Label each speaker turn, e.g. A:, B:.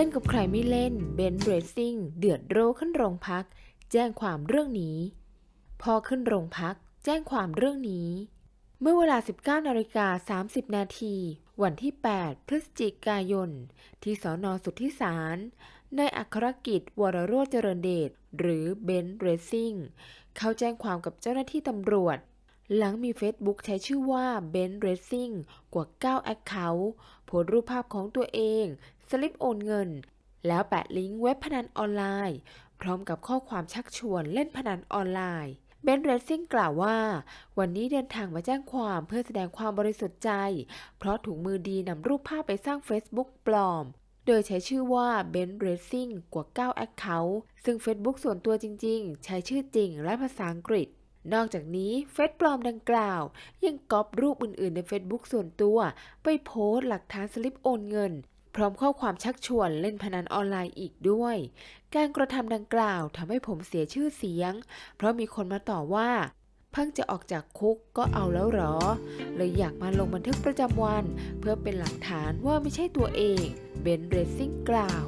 A: เล่นกับใครไม่เล่น เบนเรซิ่ง เดือดโรขึ้นโรงพัก แจ้งความเรื่องนี้ พอขึ้นโรงพัก แจ้งความเรื่องนี้ เมื่อเวลา 19นาฬิกา30 นาที วันที่ 8 พฤศจิกายน ที่สอนอสุทธิสารนายอัครกิจ วรโรจเจริญเดช หรือเบนเรซิ่ง เขาแจ้งความกับเจ้าหน้าที่ตำรวจ หลังมี Facebook ใช้ชื่อว่าเบนเรซิ่งกว่า9แอคเคาท์โพสรูปภาพของตัวเอง สลิปโอนเงิน แล้วแปะลิงก์เว็บพนันออนไลน์ พร้อมกับข้อความชักชวนเล่นพนันออนไลน์เบนเรซิ่งกล่าวว่า วันนี้เดินทางมาแจ้งความเพื่อแสดงความบริสุทธิ์ใจ เพราะถูกมือดีนำรูปภาพไปสร้าง Facebook ปลอม โดยใช้ชื่อว่า b e n Racing กว่า 9 Account ซึ่ง Facebook ส่วนตัวจริง ๆ ใช้ชื่อจริงและภาษาอังกฤษ นอกจากนี้เฟซปลอมดังกล่าว ยังก๊อปรูปอื่นๆ ใน Facebook ส่วนตัว ไปโพสต์หลักฐานสลิปโอนเงิน พร้อมข้อความชักชวนเล่นพนันออนไลน์อีกด้วย การกระทำดังกล่าวทำให้ผมเสียชื่อเสียง เพราะมีคนมาต่อว่าเพิ่งจะออกจากคุกก็เอาแล้วหรอ เลยอยากมาลงบันทึกประจำวัน เพื่อเป็นหลักฐานว่าไม่ใช่ตัวเอง เบนเรซิ่งกล่าว